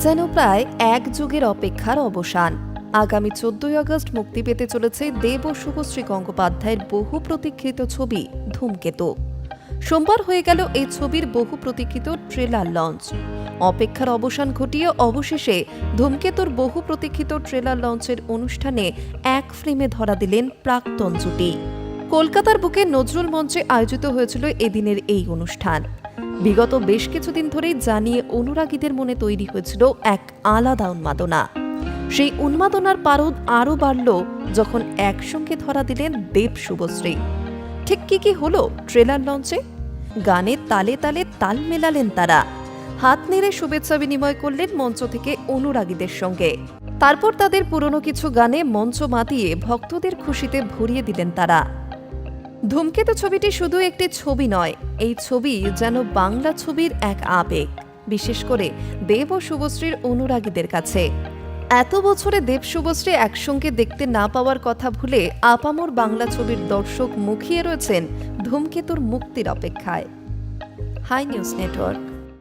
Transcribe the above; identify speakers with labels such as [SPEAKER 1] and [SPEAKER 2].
[SPEAKER 1] যেন প্রায় এক যুগের অপেক্ষার অবসান। আগামী চোদ্দই আগস্ট মুক্তি পেতে চলেছে দেব ও শুভশ্রী গঙ্গোপাধ্যায়ের বহু প্রতীক্ষিত ছবি, ধূমকেতু। সোমবার হয়ে গেল এই ছবির বহু প্রতীক্ষিত ট্রেলার লঞ্চ। অপেক্ষার অবসান ঘটিয়ে অবশেষে ধূমকেতুর বহু প্রতীক্ষিত ট্রেলার লঞ্চের অনুষ্ঠানে এক ফ্রেমে ধরা দিলেন প্রাক্তন জুটি। কলকাতার বুকে নজরুল মঞ্চে আয়োজিত হয়েছিল এদিনের এই অনুষ্ঠান। বিগত বেশ কিছুদিন ধরেই জানিয়ে অনুরাগীদের মনে তৈরি হয়েছিল এক আলাদা উন্মাদনা। সেই উন্মাদনার পারদ আরও বাড়ল যখন একসঙ্গে ধরা দিলেন দেব শুভশ্রী। ঠিক কী কী হলো ট্রেলার লঞ্চে? গানে তালে তালে তাল মেলালেন তারা। হাত নেড়ে শুভেচ্ছা বিনিময় করলেন মঞ্চ থেকে অনুরাগীদের সঙ্গে। তারপর তাদের পুরনো কিছু গানে মঞ্চ মাতিয়ে ভক্তদের খুশিতে ভরিয়ে দিলেন তারা। ধূমকেতু ছবিটি শুধু একটি ছবি নয়, এই ছবি যেন বাংলা ছবির এক আবেগ, বিশেষ করে দেব ও শুভশ্রীর অনুরাগীদের কাছে। এত বছরে দেব শুভশ্রী একসঙ্গে দেখতে না পাওয়ার কথা ভুলে আপামর বাংলা ছবির দর্শক মুখিয়ে রয়েছেন ধূমকেতুর মুক্তির অপেক্ষায়। Hi news network.